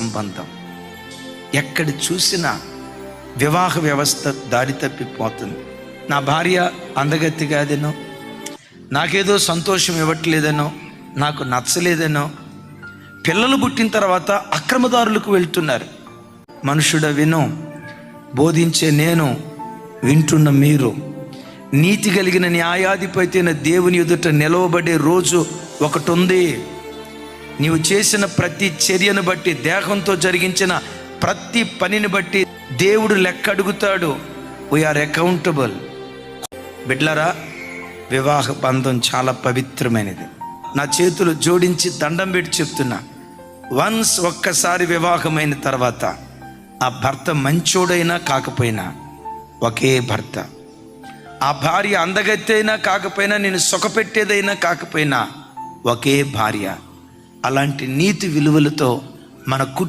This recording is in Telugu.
సంబంధం. ఎక్కడ చూసినా వివాహ వ్యవస్థ దారి తప్పిపోతుంది. నా భార్య అందగత్తి కాదేనో నాకేదో సంతోషం ఇవ్వట్లేదనో నాకు నచ్చలేదనో పిల్లలు పుట్టిన తర్వాత అక్రమదారులకు వెళ్తున్నారు. మనుషుడ విను బోధించే నేను వింటున్న మీరు. నీతి కలిగిన న్యాయాధిపతి అయిన దేవుని ఎదుట నిలవబడే రోజు ఒకటి ఉంది నీవు చేసిన ప్రతి చర్యను బట్టి దేహంతో జరిగించిన ప్రతి పనిని బట్టి దేవుడు లెక్క అడుగుతాడు. వీఆర్ అకౌంటబుల్ బిడ్లరా వివాహ బంధం చాలా పవిత్రమైనది. నా చేతులు జోడించి దండం పెట్టి చెప్తున్నా. వన్స్ ఒక్కసారి వివాహమైన తర్వాత ఆ భర్త మంచోడైనా కాకపోయినా ఒకే భర్త. ఆ భార్య అందగత్తైనా కాకపోయినా నేను సుఖపెట్టేదైనా కాకపోయినా ఒకే భార్య. అలాంటి నీతి విలువలతో మన కుటుంబ